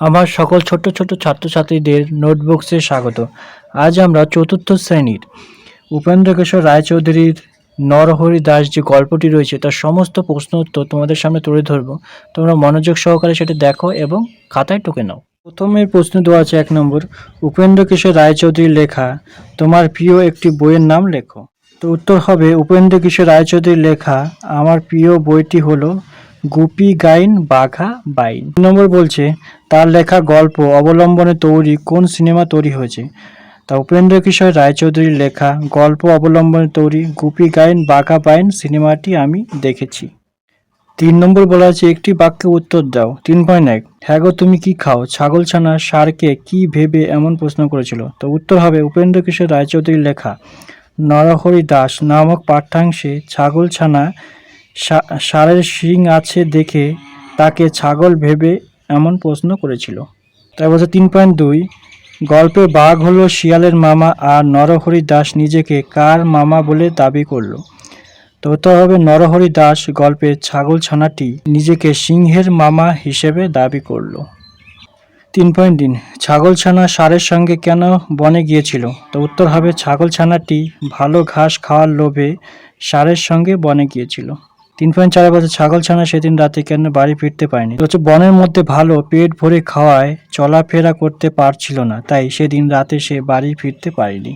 আমার সকল ছোট ছোট ছাত্রছাত্রীদের নোটবুকসে স্বাগত। আজ আমরা চতুর্থ শ্রেণির উপেন্দ্র কিশোর রায়চৌধুরীর নরহরি দাস যে গল্পটি রয়েছে, তার সমস্ত প্রশ্ন উত্তর তোমাদের সামনে তুলে ধরবো। তোমরা মনোযোগ সহকারে সেটা দেখো এবং খাতায় টুকে নাও। প্রথমের প্রশ্ন দেওয়া আছে এক নম্বর উপেন্দ্র কিশোর রায়চৌধুরীর লেখা, তোমার প্রিয় একটি বইয়ের নাম লেখো। তো উত্তর হবে উপেন্দ্র কিশোর রায়চৌধুরীর লেখা, আমার প্রিয় বইটি হলো গুপি গাইন, বাঘা বাইন। নম্বর বলছে, তার লেখা গল্প অবলম্বনে তৈরি কোন সিনেমা তৈরি হয়েছে? তা উপেন্দ্র কিশোর রায়চৌধুরীর লেখা গল্প অবলম্বনে তৈরি গুপি গাইন, বাঘা বাইন সিনেমাটি আমি দেখেছি। তিন নম্বর বলা আছে, একটি বাক্যে উত্তর দাও। তিন পয়েন্ট এক হ্যাঁ গো, তুমি কি খাও? ছাগল ছানা, সারকে কি ভেবে এমন প্রশ্ন করেছিল? তো উত্তর হবে উপেন্দ্র কিশোর রায়চৌধুরীর লেখা, নরহরি দাস নামক পাঠ্যাংশে ছাগল ছানা ষাঁড়ের শিং আছে দেখে তাকে ছাগল ভেবে এমন প্রশ্ন করেছিল। তাই বলছে, তিন পয়েন্ট দুই। গল্পে বাঘ হলো শিয়ালের মামা আর নরহরি দাস নিজেকে কার মামা বলে দাবি করল। তো নরহরি দাস গল্পে ছাগল ছানাটি নিজেকে সিংহের মামা হিসেবে দাবি করল। তিন পয়েন্ট তিন। ছাগল ছানা ষাঁড়ের সঙ্গে কেন বনে গিয়েছিল? তো উত্তর হবে, ছাগল ছানাটি ভালো ঘাস খাওয়ার লোভে ষাঁড়ের সঙ্গে বনে গিয়েছিল। তিন পয়েন্ট চার বছর ছাগল ছানা সেদিন রাতে কেন বাড়ি ফিরতে পারেনি? হচ্ছে বনের মধ্যে ভালো পেট ভরে খাওয়ায় চলাফেরা করতে পারছিল না, তাই সেদিন রাতে সে বাড়ি ফিরতে পারেনি।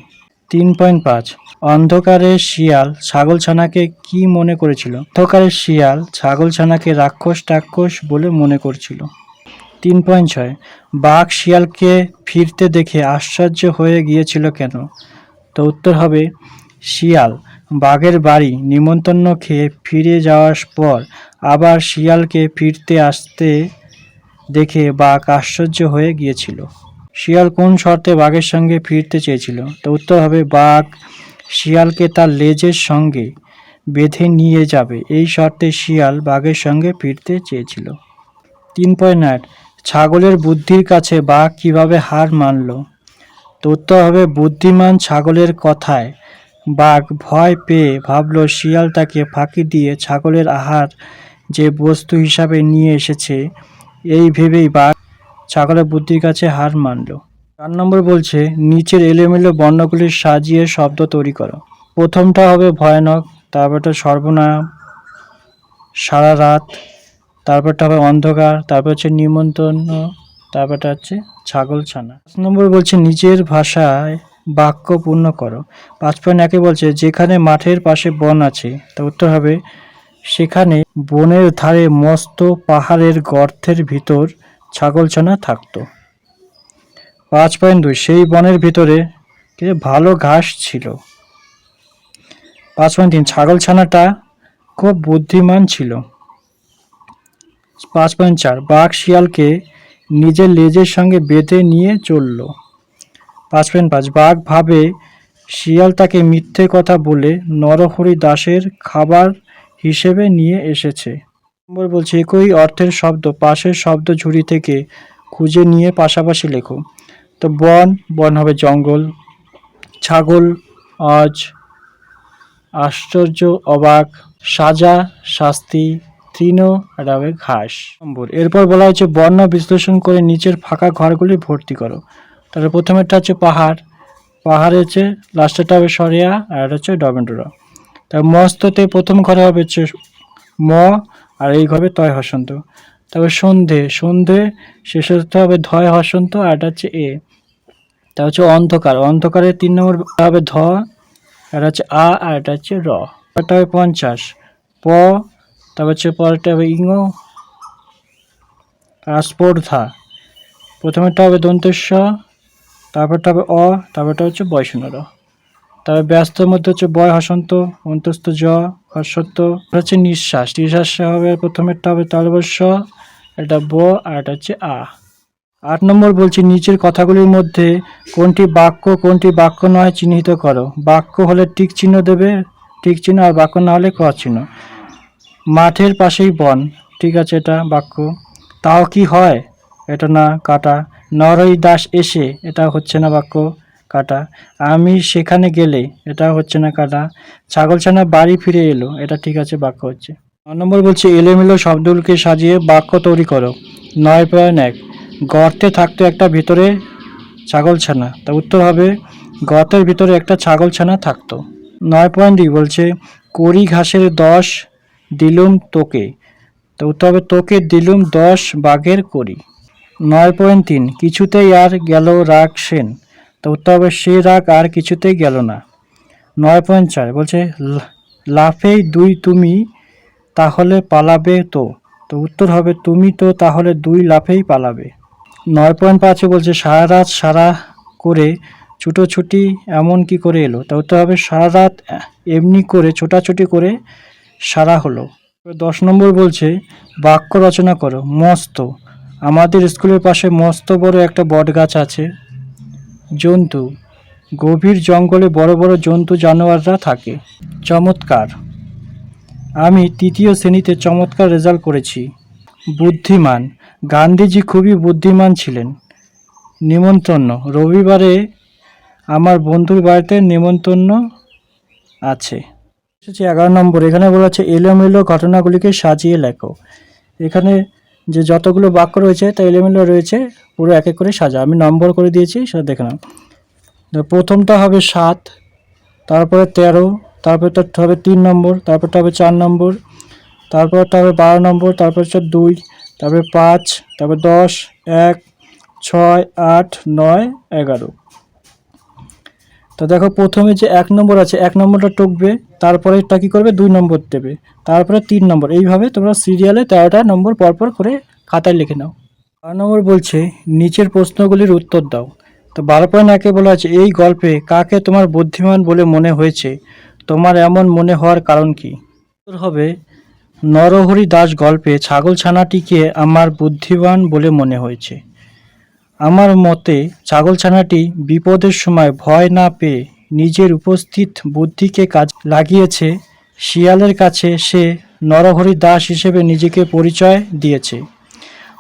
তিন পয়েন্ট পাঁচ অন্ধকারের শিয়াল ছাগল ছানাকে কি মনে করেছিল? অন্ধকারের শিয়াল ছাগলছানাকে রাক্ষস টাক্ষস বলে মনে করছিল। তিন পয়েন্ট ছয় বাঘ শিয়ালকে ফিরতে দেখে আশ্চর্য হয়ে গিয়েছিল কেন? তো উত্তর হবে শিয়াল। বাঘের বাড়ি নিমন্ত্রণ খেয়ে ফিরে যাওয়ার পর আবার শিয়ালকে ফিরতে আসতে দেখে বাঘ আশ্চর্য হয়ে গিয়েছিল। শিয়াল কোন শর্তে বাঘের সঙ্গে ফিরতে চেয়েছিল? তো উত্তর হবে, বাঘ শিয়ালকে তার লেজের সঙ্গে বেঁধে নিয়ে যাবে। এই শর্তে শিয়াল বাঘের সঙ্গে ফিরতে চেয়েছিল। তিন পয়েন্ট আট, ছাগলের বুদ্ধির কাছে বাঘ কীভাবে হার মানল? তো উত্তর হবে, বুদ্ধিমান ছাগলের কথায় বাঘ ভয় পেয়ে ভাবল শিয়াল তাকে ফাঁকি দিয়ে ছাগলের আহার যে বস্তু হিসাবে নিয়ে এসেছে, এই ভেবেই বাঘ ছাগলের বুদ্ধির কাছে হার মানল। চার নম্বর বলছে, নিচের এলোমেলো বর্ণগুলি সাজিয়ে শব্দ তৈরি করো। প্রথমটা হবে ভয়ানক, তারপরটা সর্বনাম সারা রাত, তারপরটা হবে অন্ধকার, তারপর হচ্ছে নিমন্ত্রণ, তারপরটা হচ্ছে ছাগল ছানা। পাঁচ নম্বর বলছে নিজের ভাষায় বাক্য পূর্ণ করো। পাঁচ পয়েন্ট একে বলছে, যেখানে মাঠের পাশে বন আছে। তা উত্তর হবে, সেখানে বনের ধারে মস্ত পাহাড়ের গর্তের ভিতর ছাগলছানা থাকতো। পাঁচ পয়েন্ট দুই, সেই বনের ভিতরে ভালো ঘাস ছিল? পাঁচ পয়েন্ট তিন, ছাগলছানাটা খুব বুদ্ধিমান ছিল। পাঁচ পয়েন্ট চার, বাঘ শিয়ালকে নিজের লেজের সঙ্গে বেঁধে নিয়ে চলল। পাঁচ পয়েন্ট পাঁচ বাঘ ভাবে শিয়াল তাকে মিথ্যে কথা বলে নরহরি দাসের খাবার হিসেবে নিয়ে এসেছে। নম্বর বলছে, একই অর্থের শব্দ, পাশের শব্দ ঝুড়ি থেকে খুঁজে নিয়ে পাশাপাশি লেখো। তো বন বন হবে জঙ্গল, ছাগল আজ আশ্চর্য, অবাক, সাজা, শাস্তি, তৃণ আর হবে ঘাস। নম্বর, এরপর বলা হচ্ছে বর্ণ বিশ্লেষণ করে নিচের ফাঁকা ঘরগুলি ভর্তি করো। তাহলে প্রথমেরটা হচ্ছে পাহাড়। পাহাড়ে হচ্ছে, লাস্টেরটা হবে সরিয়া, আর এটা হচ্ছে ডবেন্ডোরা তা মস্ততে প্রথম ঘরে হবে হচ্ছে ম, আর এই ঘরে তয় হসন্ত। তারপর সন্ধে। সন্ধে শেষে হবে ধয় হসন্ত, আর এটা হচ্ছে এ। তা হচ্ছে অন্ধকার। অন্ধকারে তিন নম্বর হবে ধ, আর হচ্ছে আ, আর এটা হচ্ছে র। এটা হবে পঞ্চাশ। প, তারপর হচ্ছে পরেরটা হবে ইঙ। আর স্পর্ধা। প্রথমেরটা হবে দন্তেশ্ব তারপরটা হবে অ তারপরটা হচ্ছে বয়সনর তবে ব্যস্তর মধ্যে হচ্ছে বয় হসন্ত, অন্তস্থ জ, হসন্ত। হচ্ছে নিঃশ্বাস নিঃশ্বাস হবে প্রথমেরটা হবে তালবস্য এটা ব আর এটা হচ্ছে আ। আট নম্বর বলছি, নিচের কথাগুলির মধ্যে কোনটি বাক্য কোনটি বাক্য নয় চিহ্নিত করো। বাক্য হলে টিক চিহ্ন দেবে, টিক চিহ্ন আর বাক্য না হলে ক চিহ্ন। মাঠের পাশেই বন, ঠিক আছে এটা বাক্য। তাও কি হয়? এটা না, কাটা। নরই দাস এসে, এটা হচ্ছে না বাক্য, কাটা। আমি সেখানে গেলে, এটা হচ্ছে না কাটা। ছাগলছানা বাড়ি ফিরে এলো, এটা ঠিক আছে, বাক্য হচ্ছে। ন নম্বর বলছে, এলোমেলো শব্দগুলোকে সাজিয়ে বাক্য তৈরি করো। নয় পয়েন্ট এক, গর্তে থাকতো একটা ভিতরে ছাগলছানা তা উত্তর হবে, গর্তের ভিতরে একটা ছাগলছানা থাকতো। নয় পয়েন্ট দুই বলছে, কড়ি ঘাসের দশ দিলুম তোকে। তো উত্তর হবে, তোকে দিলুম দশ বাঘের করি নয় পয়েন্ট তিন। কিছুতেই আর গেল রাগ সেন। তো উত্তর হবে সে রাগ আর কিছুতেই গেল না। নয় পয়েন্ট চার। বলছে লাফেই দুই তুমি, তাহলে পালাবে তো। তো উত্তর হবে, তুমি তো তাহলে দুই লাফেই পালাবে। নয় পয়েন্ট পাঁচে বলছে, সারা রাত সারা করে ছুটোছুটি এমন কি করে এলো? তা উত্তর হবে, সারা রাত এমনি করে ছোটাছুটি করে সারা হলো। দশ নম্বর বলছে, বাক্য রচনা করো, মস্ত। আমাদের স্কুলের পাশে মস্ত বড় একটা বট গাছ আছে। জন্তু, গভীর জঙ্গলে বড় বড় জন্তু জানোয়াররা থাকে। চমৎকার। আমি তৃতীয় শ্রেণীতে চমৎকার রেজাল্ট করেছি। বুদ্ধিমান। গান্ধীজি খুবই বুদ্ধিমান ছিলেন। নিমন্ত্রণ। রবিবারে আমার বন্ধুর বাড়িতে নিমন্ত্রণ আছে। এগারো নম্বর। এখানে বলা আছে, এলোমেলো ঘটনাগুলিকে সাজিয়ে লেখো। এখানে যে যতগুলো বাক্য রয়েছে, তা এলোমেলো রয়েছে, পুরো এক এক করে সাজা। আমি নম্বর করে দিয়েছি, সেটা দেখে নাও। প্রথমটা হবে সাত, তারপরে তেরো তারপরটা হবে তিন নম্বর তারপরটা হবে চার নম্বর তারপরটা হবে বারো নম্বর, তারপর হচ্ছে দুই, তারপরে পাঁচ, তারপর দশ, এক, ছয়, আট, নয়, এগারো। তো দেখো প্রথমে যে এক নম্বর আছে, এক নম্বরটা টুকবে, তারপরে তা কী করবে? দুই নম্বর দেবে। তারপরে তিন নম্বর। এইভাবে তোমরা সিরিয়ালে তেরোটা নম্বর পরপর করে খাতায় লিখে নাও। বারো নম্বর বলছে, নিচের প্রশ্নগুলির উত্তর দাও। তো বারো পয়েন্ট একে বলা আছে, এই গল্পে কাকে তোমার বুদ্ধিমান বলে মনে হয়েছে? তোমার এমন মনে হওয়ার কারণ কি? উত্তর হবে নরহরি দাস গল্পে ছাগলছানাটিকে আমার বুদ্ধিমান বলে মনে হয়েছে। আমার মতে, ছাগলছানাটি বিপদের সময় ভয় না পেয়ে নিজের উপস্থিত বুদ্ধিকে কাজ লাগিয়েছে। শিয়ালের কাছে সে নরহরি দাস হিসেবে নিজেকে পরিচয় দিয়েছে।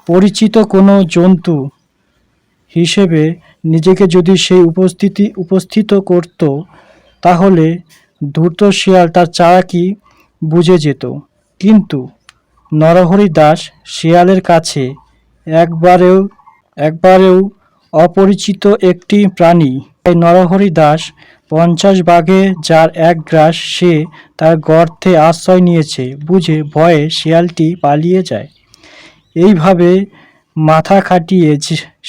পরিচিত কোনো জন্তু হিসেবে নিজেকে যদি সেই উপস্থিতি, উপস্থিত করত, তাহলে দ্রুত শিয়াল তার চালাকি বুঝে যেত। কিন্তু নরহরি দাস শিয়ালের কাছে একবারেও একবারেও অপরিচিত একটি প্রাণী। তাই নরহরি দাস পঞ্চাশ বাঘে যার এক গ্রাস সে তার গর্তে আশ্রয় নিয়েছে, বুঝে ভয়ে শিয়ালটি পালিয়ে যায়। এইভাবে মাথা খাটিয়ে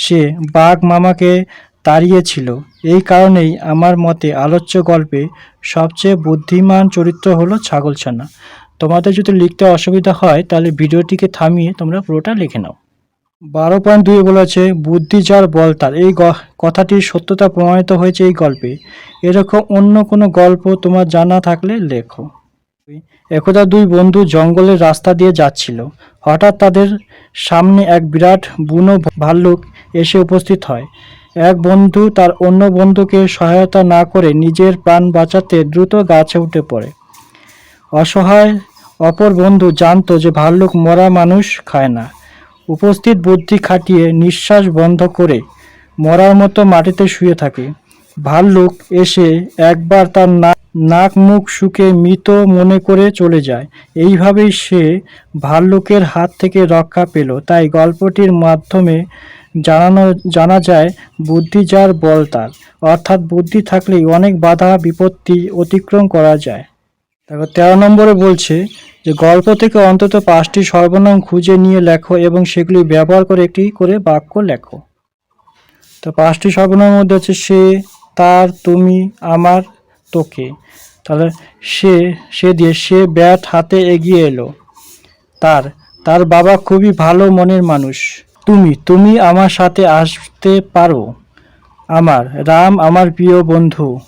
সে বাঘ মামাকে তাড়িয়েছিল। এই কারণেই আমার মতে আলোচ্য গল্পে সবচেয়ে বুদ্ধিমান চরিত্র হলো ছাগলছানা। তোমাদের যদি লিখতে অসুবিধা হয়, তাহলে ভিডিওটিকে থামিয়ে তোমরা পুরোটা লিখে নাও। বারো পয়েন্ট দুই বলেছে বুদ্ধি যার বল তার। এই কথাটির সত্যতা প্রমাণিত হয়েছে এই গল্পে। এরকম অন্য কোনো গল্প তোমার জানা থাকলে লেখো। একদা দুই বন্ধু জঙ্গলের রাস্তা দিয়ে যাচ্ছিল। হঠাৎ তাদের সামনে এক বিরাট বুনো ভাল্লুক এসে উপস্থিত হয়। এক বন্ধু তার অন্য বন্ধুকে সহায়তা না করে নিজের প্রাণ বাঁচাতে দ্রুত গাছে উঠে পড়ে। অসহায় অপর বন্ধু জানতো যে ভাল্লুক মরা মানুষ খায় না। উপস্থিত বুদ্ধি খাটিয়ে নিঃশ্বাস বন্ধ করে মরার মতো মাটিতে শুয়ে থাকে। ভাল্লুক এসে একবার তার নাক নাক মুখ শুকে মৃত মনে করে চলে যায়। এইভাবেই সে ভাল্লুকের হাত থেকে রক্ষা পেল। তাই গল্পটির মাধ্যমে জানানো, জানা যায় বুদ্ধি যার বল তার। অর্থাৎ বুদ্ধি থাকলেই অনেক বাধা বিপত্তি অতিক্রম করা যায়। তারপর তেরো নম্বরে বলছে যে, গল্প থেকে অন্তত পাঁচটি সর্বনাম খুঁজে নিয়ে লেখো এবং সেগুলি ব্যবহার করে একটি করে বাক্য লেখো। তো পাঁচটি সর্বনামের মধ্যে হচ্ছে সে, তার, তুমি, আমার, তোকে। তাহলে সে সে দিয়ে সে ব্যাট হাতে এগিয়ে এলো। তার তার বাবা খুবই ভালো মনের মানুষ। তুমি তুমি আমার সাথে আসতে পারো। আমার, রাম, আমার প্রিয় বন্ধু।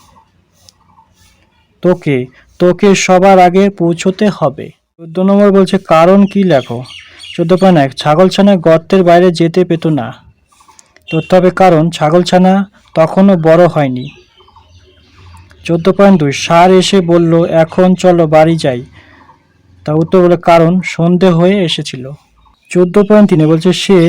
তোকে তোকে সবার আগে পৌঁছতে হবে। চোদ্দ নম্বর বলছে, কারণ কি লেখো? চোদ্দ পয়েন্ট এক, ছাগলছানা গর্তের বাইরে যেতে পেত না। ধরতে হবে কারণ, ছাগলছানা তখনও বড় হয়নি। চোদ্দ পয়েন্ট দুই, সার এসে বলল, এখন চলো বাড়ি যাই। তা উত্তর বলে, কারণ, সন্ধে হয়ে এসেছিল। চোদ্দ পয়েন্ট তিনে বলছে, সে,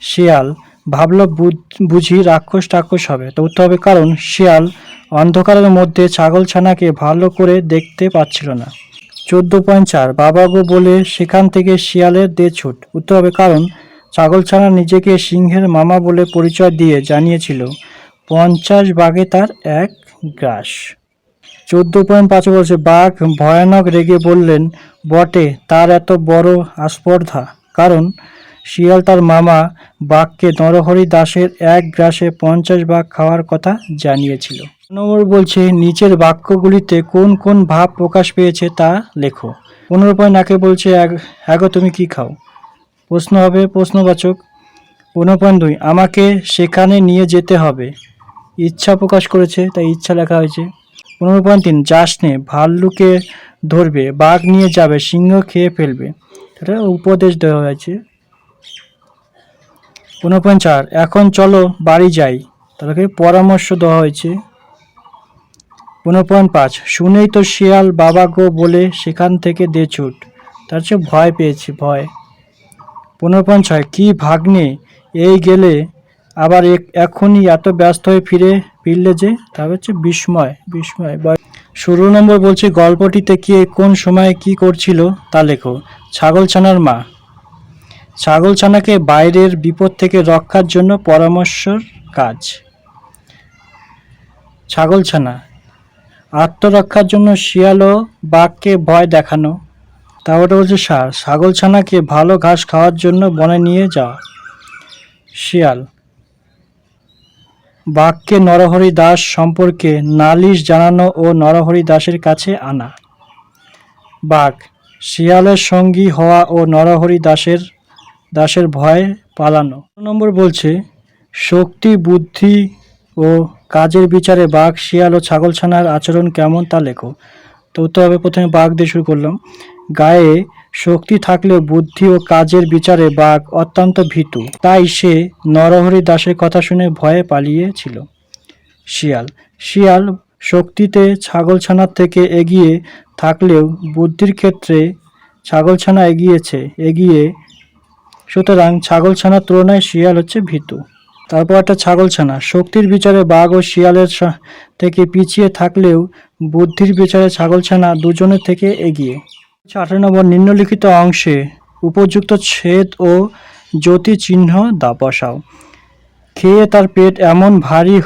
শিয়াল ভাবল বুঝ- রাক্ষস টাক্ষস হবে। তো উত্তর হবে কারণ, শিয়াল অন্ধকারের মধ্যে ছাগলছানাকে ভালো করে দেখতে পাচ্ছিল না। চোদ্দ পয়েন্ট চার, বাবা গো বলে সেখান থেকে শিয়ালের দে ছুট। উত্তর হবে কারণ ছাগলছানা নিজেকে সিংহের মামা বলে পরিচয় দিয়ে জানিয়েছিল। পঞ্চাশ বাঘে তার এক গ্রাস। চোদ্দ পয়েন্ট পাঁচ বলছে, বাঘ ভয়ানক রেগে বললেন, বটে, তার এত বড় আস্পর্ধা। কারণ শিয়াল তার মামা বাঘকে নরহরি দাসের এক গ্রাসে পঞ্চাশ বাঘ খাওয়ার কথা জানিয়েছিল। নম্বর বলছে, নিচের বাক্যগুলিতে কোন কোন ভাব প্রকাশ পেয়েছে তা লেখো। পনেরো পয়েন্ট একে বলছে "এক- এগো তুমি কি খাও? প্রশ্ন হবে, প্রশ্নবাচক। পনেরো পয়েন্ট দুই, আমাকে সেখানে নিয়ে যেতে হবে। ইচ্ছা প্রকাশ করেছে, তাই ইচ্ছা লেখা হয়েছে। পনেরো পয়েন্ট তিন যাস নে ভাল্লুকে ধরবে, বাঘ নিয়ে যাবে, সিংহ খেয়ে ফেলবে। এটা উপদেশ দেওয়া হয়েছে। পনেরো এখন চলো বাড়ি যাই। তাদেরকে পরামর্শ দেওয়া হয়েছে। পয়েন্ট পাঁচ শুনেই তো শিয়াল বাবা গো বলে সেখান থেকে দে ছুট। তার চেয়ে ভয় পেয়েছি, ভয়। পনেরো পয়েন্ট ছয় কী ভাগ্নে? এই গেলে আবার এখনই এত ব্যস্ত হয়ে ফিরে ফিরলে যে? তা হচ্ছে বিস্ময় বিস্ময়। ষোলো নম্বর বলছে, গল্পটিতে কে কোন সময়ে কি করছিল তা লেখো। ছাগলছানার মা। ছাগলছানাকে বাইরের বিপদ থেকে রক্ষার জন্য পরামর্শর কাজ। ছাগলছানা আত্মরক্ষার জন্য শিয়াল ও বাঘকে ভয় দেখানো। তারপরে বলছে সার। ছাগলছানাকে ভালো ঘাস খাওয়ার জন্য বনে নিয়ে যাওয়া। শিয়াল, বাঘকে নরহরি দাস সম্পর্কে নালিশ জানানো ও নরহরি দাসের কাছে আনা। বাঘ, শিয়ালের সঙ্গী হওয়া ও নরহরি দাসের দাসের ভয় পালানো। নম্বর বলছে, শক্তি, বুদ্ধি ও কাজের বিচারে বাঘ, শিয়াল ও ছাগলছানার আচরণ কেমন তা লেখো। তো উত্তর হবে, প্রথমে বাঘ দিয়ে শুরু করলাম। গায়ে শক্তি থাকলেও বুদ্ধি ও কাজের বিচারে বাঘ অত্যন্ত ভীতু। তাই সে নরহরি দাসের কথা শুনে ভয়ে পালিয়েছিল। শিয়াল শিয়াল, শক্তিতে ছাগলছানার থেকে এগিয়ে থাকলেও বুদ্ধির ক্ষেত্রে ছাগলছানা এগিয়েছে, এগিয়ে সুতরাং ছাগলছানার তুলনায় শিয়াল হচ্ছে ভীতু। তারপর একটা ছাগলছানা, শক্তির বিচারে বাঘ ও শিয়ালের থেকে পিছিয়ে থাকলেও বুদ্ধির বিচারে ছাগলছানা দুজনের থেকে এগিয়ে। আঠারো নম্বর নিম্নলিখিত অংশে উপযুক্ত ছেদ ও জ্যোতি চিহ্ন দা বসাও খেয়ে তার পেট এমন ভারী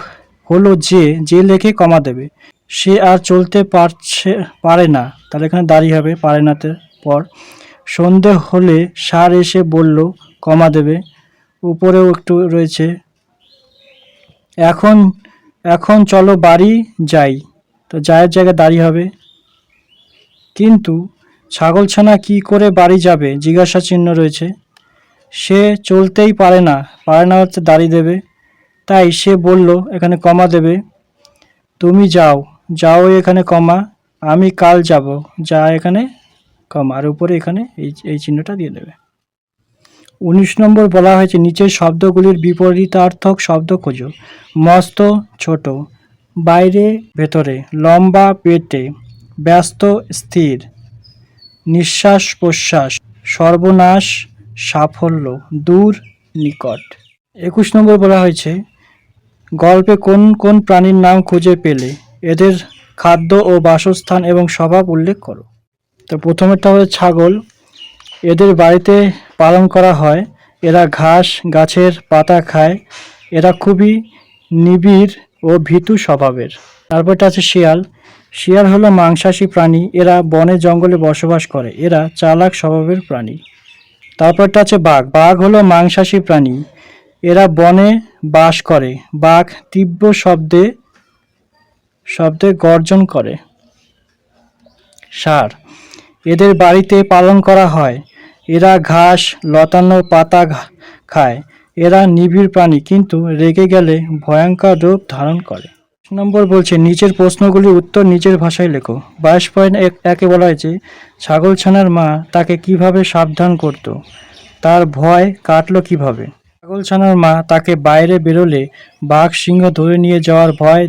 হলো যে যে লেখে কমা দেবে। সে আর চলতে পারছে পারে না। তাহলে এখানে দাঁড়িয়ে হবে, পারে নাতে পর। সন্ধে হলে সার এসে বলল কমা দেবে, উপরেও একটু রয়েছে। এখন এখন চলো বাড়ি যাই, তো যায়ের জায়গায় দাঁড়িয়ে হবে। কিন্তু ছাগলছানা কি করে বাড়ি যাবে, জিজ্ঞাসা চিহ্ন রয়েছে। সে চলতেই পারে না পারে না হচ্ছে দাঁড়িয়ে দেবে। তাই সে বলল, এখানে কমা দেবে। তুমি যাও যাও এখানে কমা আমি কাল যাব, যা এখানে কমা। আর উপরে এখানে এই এই চিহ্নটা দিয়ে দেবে। উনিশ নম্বর বলা হয়েছে, নিচের শব্দগুলির বিপরীতার্থক শব্দ খোঁজো। মস্ত, ছোট। বাইরে, ভেতরে। লম্বা, পেটে। ব্যস্ত, স্থির। নিঃশ্বাস, প্রশ্বাস। সর্বনাশ, সাফল্য। দূর, নিকট। একুশ নম্বর বলা হয়েছে, গল্পে কোন কোন প্রাণীর নাম খুঁজে পেলে এদের খাদ্য ও বাসস্থান এবং স্বভাব উল্লেখ করো। তো প্রথমেরটা হচ্ছে ছাগল। এদের বাড়িতে পালন করা হয়। এরা ঘাস, গাছের পাতা খায়। এরা খুবই নিবিড় ও ভীতু স্বভাবের। তারপরটা আছে শিয়াল। শিয়াল হলো মাংসাশী প্রাণী। এরা বনে জঙ্গলে বসবাস করে। এরা চালাক স্বভাবের প্রাণী। তারপরটা আছে বাঘ। বাঘ হলো মাংসাশী প্রাণী। এরা বনে বাস করে। বাঘ তীব্র শব্দে শব্দে গর্জন করে। ষাঁড় এদের বাড়িতে পালন করা হয়। এরা ঘাস, লতানো পাতা খায়। এরা নিবিড় প্রাণী, কিন্তু রেগে গেলে ভয়ঙ্কর রূপ ধারণ করে। নম্বর বলছে, নিচের প্রশ্নগুলির উত্তর নিচের ভাষায় লেখো। বাইশ পয়েন্ট এক, একে বলা হয়েছে ছাগলছানার মা তাকে কীভাবে সাবধান করত? তার ভয় কাটলো কীভাবে? ছাগলছানার মা তাকে বাইরে বেরোলে বাঘ সিংহ ধরে নিয়ে যাওয়ার ভয়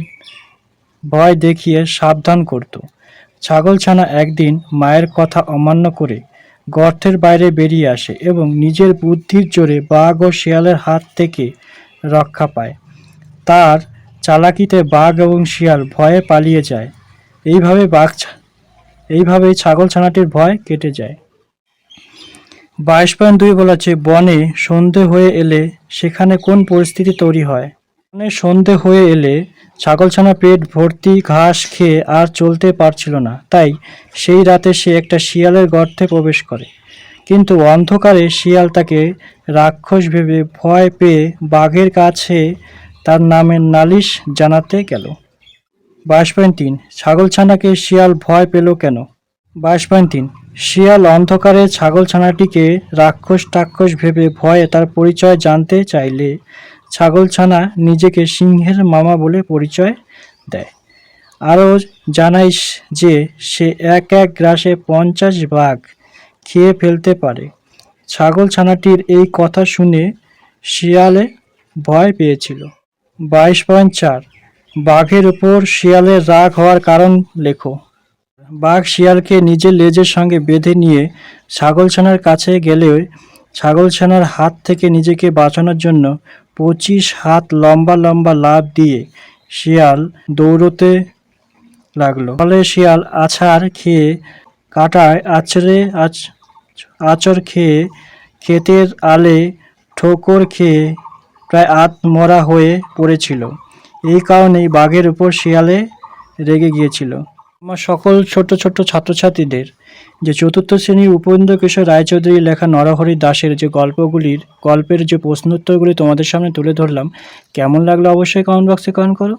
ভয় দেখিয়ে সাবধান করত। ছাগলছানা একদিন মায়ের কথা অমান্য করে গর্তের বাইরে বেরিয়ে আসে এবং নিজের বুদ্ধির জোরে বাঘ ও শিয়ালের হাত থেকে রক্ষা পায়। তার চালাকিতে বাঘ এবং শিয়াল ভয়ে পালিয়ে যায়। এইভাবে বাঘ এইভাবেই ছাগল ছানাটির ভয় কেটে যায়। বাইশ পয়েন্ট দুই বলা আছে বনে সন্ধে হয়ে এলে সেখানে কোন পরিস্থিতি তৈরি হয়? বনে সন্ধে হয়ে এলে ছাগলছানা পেট ভর্তি ঘাস খেয়ে আর চলতে পারছিল না। তাই সেই রাতে সে একটা শিয়ালের গর্তে প্রবেশ করে। কিন্তু অন্ধকারে শিয়াল তাকে রাক্ষস ভেবে ভয় পেয়ে বাঘের কাছে তার নামে নালিশ জানাতে গেল। বাইশ পয়েন্ট তিন ছাগলছানাকে শিয়াল ভয় পেল কেন? বাইশ পয়েন্ট তিন, শিয়াল অন্ধকারে ছাগলছানাটিকে রাক্ষস টাক্ষস ভেবে ভয়ে তার পরিচয় জানতে চাইলে ছাগলছানা নিজেকে সিংহের মামা বলে পরিচয় দেয়। আরও জানাইস যে সে এক এক গ্রাসে পঞ্চাশ বাঘ খেয়ে ফেলতে পারে। ছাগলছানাটির এই কথা শুনে শিয়ালে ভয় পেয়েছিল। বাইশ পয়েন্ট চার। বাঘের উপর শিয়ালের রাগ হওয়ার কারণ লেখো। বাঘ শিয়ালকে নিজের লেজের সঙ্গে বেঁধে নিয়ে ছাগলছানার কাছে গেলেও ছাগলছানার হাত থেকে নিজেকে বাঁচানোর জন্য পঁচিশ হাত লম্বা লম্বা লাফ দিয়ে শিয়াল দৌড়তে লাগল। ফলে শিয়াল আছাড় খেয়ে কাটায় আছড়ে আচ আচর খেয়ে ক্ষেতের আলে ঠোকর খেয়ে প্রায় আত্মরা হয়ে পড়েছিল। এই কারণেই বাঘের উপর শিয়ালে রেগে গিয়েছিল। আমার সকল ছোট ছোট ছাত্রছাত্রীদের যে চতুর্থ শ্রেণির উপেন্দ্র কিশোর রায়চৌধুরী লেখা নরহরি দাসের যে গল্পগুলির, গল্পের যে প্রশ্নোত্তরগুলি তোমাদের সামনে তুলে ধরলাম, কেমন লাগল অবশ্যই কমেন্ট বক্সে কমেন্ট করো।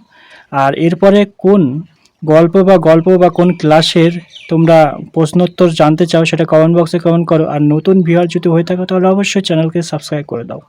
আর এরপরে কোন গল্প বা গল্প বা কোন ক্লাসের তোমরা প্রশ্নোত্তর জানতে চাও সেটা কমেন্ট বক্সে কমেন্ট করো। আর নতুন ভিউয়ার যদি হয়ে থাকে তাহলে অবশ্যই চ্যানেলকে সাবস্ক্রাইব করে দাও।